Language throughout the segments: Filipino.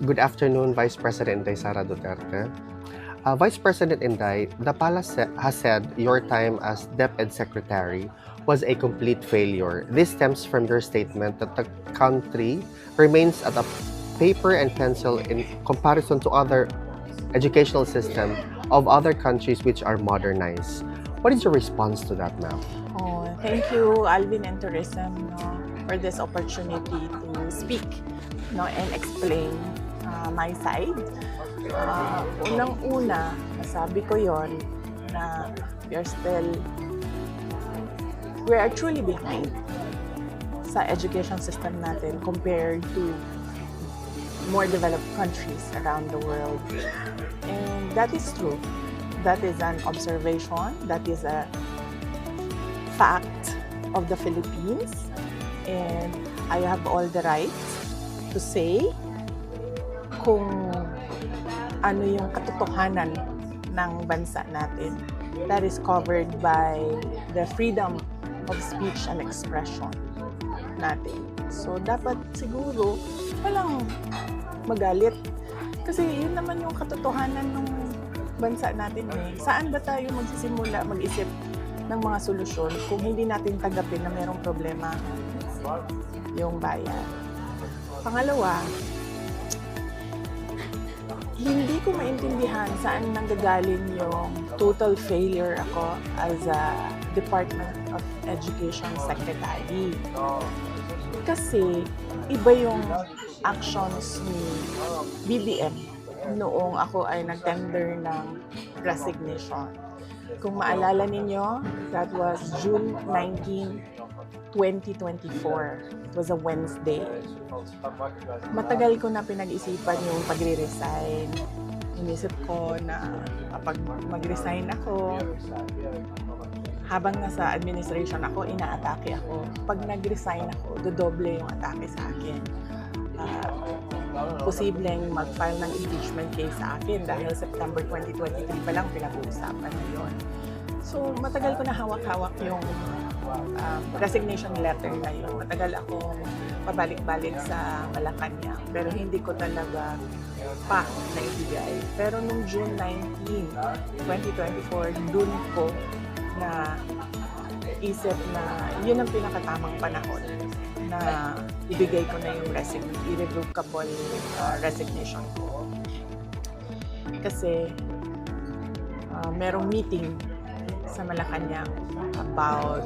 Good afternoon, Vice President Sara Duterte. Uh, Vice President Inday, the palace has said your time as DepEd Secretary was a complete failure. This stems from your statement that the country remains at a paper and pencil in comparison to other educational system of other countries which are modernized. What is your response to that, ma'am? Oh, thank you, Alvin and Tourism, no, for this opportunity to speak no, and explain uh, my side. Uh, Unang-una, nasabi ko yon na we are still, we are truly behind sa education system natin compared to more developed countries around the world. And that is true. That is an observation. That is a fact of the Philippines. And I have all the right to say kung ano yung katotohanan ng bansa natin. That is covered by the freedom of speech and expression natin. So, dapat siguro walang magalit. Kasi yun naman yung katotohanan ng bansa natin eh. Saan ba tayo magsisimula mag-isip ng mga solusyon kung hindi natin tanggapin na mayroong problema yung bayan? Pangalawa, hindi ko maintindihan saan nanggagaling yung total failure ako as a Department of Education Secretary. Kasi iba yung actions ni BBM noong ako ay nag-tender ng resignation. Kung maalala ninyo, that was June 19, 2024. It was a Wednesday. Matagal ko na pinag-isipan yung pagre-resign. Inisip ko na kapag mag-resign ako, habang nasa administration ako, inaatake ako. Pag nag-resign ako, dodoble yung atake sa akin. Ah, posibleng mag-file ng impeachment case sa akin dahil September 2023 pa lang pinag-uusapan na yun. So, matagal ko na hawak-hawak yung um, resignation letter na yun. Matagal akong pabalik-balik sa Malacanang pero hindi ko talaga pa naibigay. Pero nung June 19, 2024, dun ko na isip na yun ang pinakatamang panahon na ibigay ko na yung resign, irrevocable uh, resignation ko. Kasi uh, merong meeting sa Malacanang about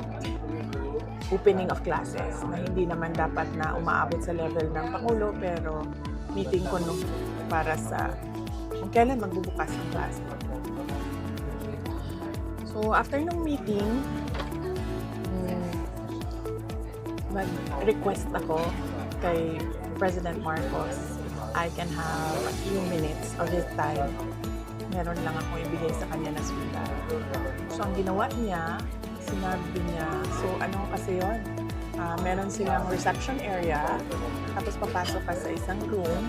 opening of classes na hindi naman dapat na umaabot sa level ng Pangulo pero meeting ko nung para sa kung kailan magbubukas ang klase. So after nung meeting, mm, mag-request ako kay President Marcos I can have a few minutes of his time. Meron lang akong ibigay sa kanya na sulat. So, ang ginawa niya, sinabi niya, so ano kasi yon? Ah, meron silang reception area, tapos papasok ka sa isang room.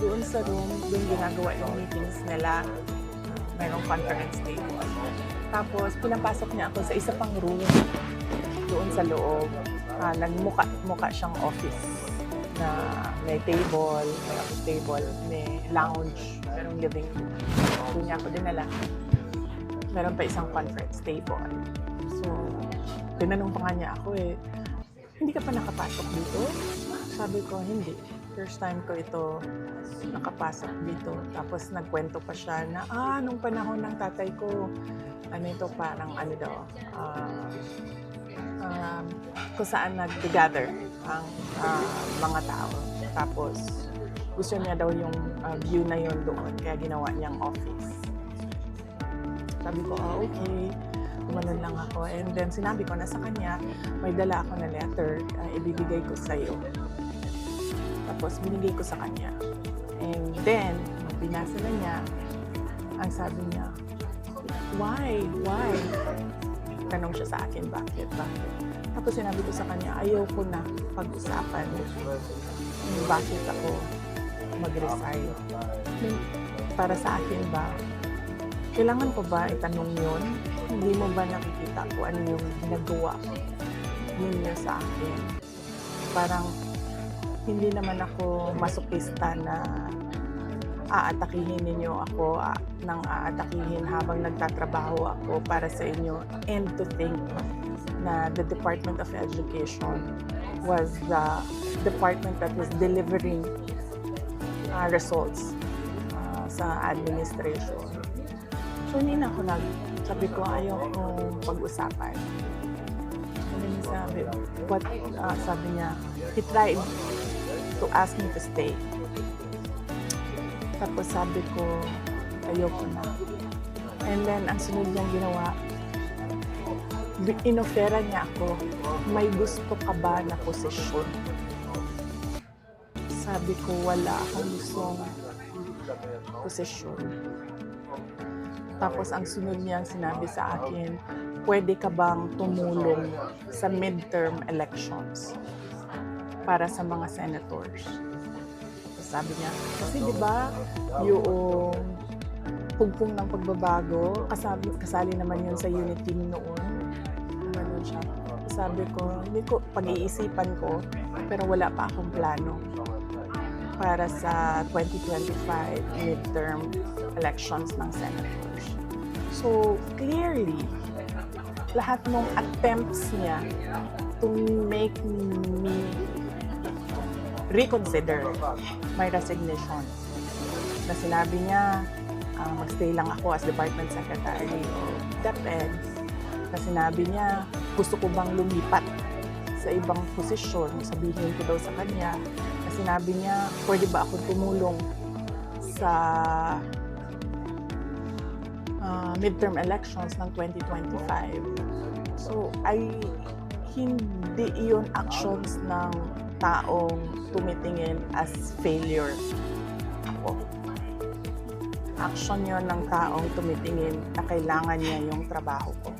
Doon sa room, doon ginagawa yung meetings nila. Merong conference table. Tapos, pinapasok niya ako sa isa pang room doon sa loob. Ah, nagmuka muka siyang office na may table, may office table, may lounge, merong living room. Doon niya ako dinala. Meron pa isang conference table. So, tinanong pa nga niya ako eh, hindi ka pa nakapasok dito? Sabi ko, hindi. First time ko ito nakapasok dito. Tapos nagkwento pa siya na, ah, nung panahon ng tatay ko, ano ito, parang ano daw, ah, um, kung saan nag-gather ang ah, mga tao. Tapos, gusto niya daw yung ah, view na yun doon, kaya ginawa niyang office. Sabi ko, ah, okay. Gumanon lang ako. And then, sinabi ko na sa kanya, may dala ako na letter, ah, ibibigay ko sa'yo. Tapos, binigay ko sa kanya. And then, binasa na niya, ang sabi niya, why? Why? Tanong siya sa akin, bakit? Bakit? Tapos sinabi ko sa kanya, ayoko na pag-usapan bakit ako mag-resign. Para sa akin ba, kailangan ko ba itanong yun? Hindi mo ba nakikita kung ano yung ginagawa ninyo sa akin? Parang hindi naman ako masokista na aatakihin ninyo ako nang aatakihin habang nagtatrabaho ako para sa inyo and to think na the Department of Education was the department that was delivering ah, results ah, sa administration. So hindi na ako nag, sabi ko ayaw kong pag-usapan. And then sabi, what, ah, sabi niya, he tried to ask me to stay. Tapos sabi ko, ayoko na. And then, ang sunod niyang ginawa, inofera niya ako, may gusto ka ba na posisyon? Sabi ko, wala akong gustong posisyon. Tapos ang sunod niyang sinabi sa akin, pwede ka bang tumulong sa midterm elections para sa mga senators? Sabi niya, kasi di ba yung pugpong ng pagbabago, kasali, kasali naman yun sa unit team noon. Ganun siya. Sabi ko, hindi ko, pag-iisipan ko, pero wala pa akong plano para sa 2025 midterm elections ng senators. So, clearly, lahat ng attempts niya to make me reconsider my resignation. Na sinabi niya, ah, magstay lang ako as Department Secretary o DepEd. Na sinabi niya, gusto ko bang lumipat sa ibang posisyon, sabihin ko daw sa kanya, sinabi niya, pwede ba ako tumulong sa ah, midterm elections ng 2025. So, ay hindi iyon actions ng taong tumitingin as failure ako. Action yon ng taong tumitingin na kailangan niya yung trabaho ko.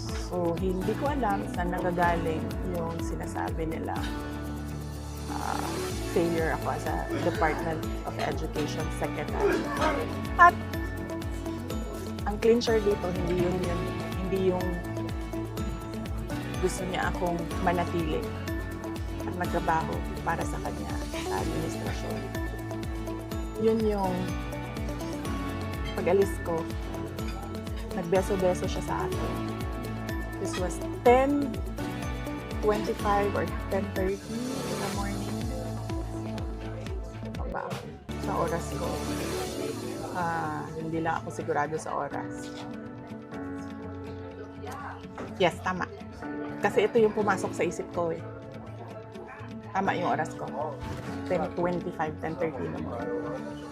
So, hindi ko alam saan nagagaling yung sinasabi nila ah, failure ako as Department of Education Secretary. At ang clincher dito, hindi yun yun, hindi yung gusto niya akong manatili at magtrabaho para sa kanya sa administrasyon. Yun yung pag-alis ko, nagbeso-beso siya sa akin. This was 10.25 or 10.30 in the morning. Ba? Sa oras ko. Ah, hindi lang ako sigurado sa oras. Yes, tama. Kasi ito yung pumasok sa isip ko eh. Tama yung oras ko. 10.25, 10.30 naman.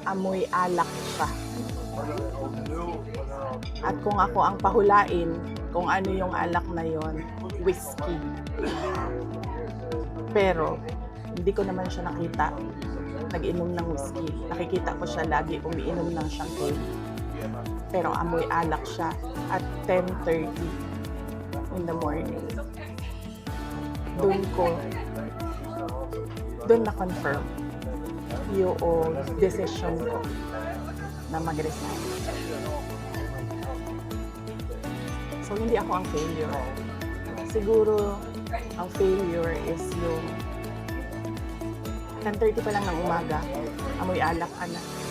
Amoy alak siya. At kung ako ang pahulain, kung ano yung alak na yon, whiskey. Pero, hindi ko naman siya nakita nag-inom ng whiskey. Nakikita ko siya lagi umiinom ng champagne. Pero amoy alak siya at 10.30 in the morning. Doon ko, doon na-confirm yung decision ko na mag-resign. So, hindi ako ang failure. Siguro, ang failure is yung 10.30 pa lang ng umaga, amoy alak ka na.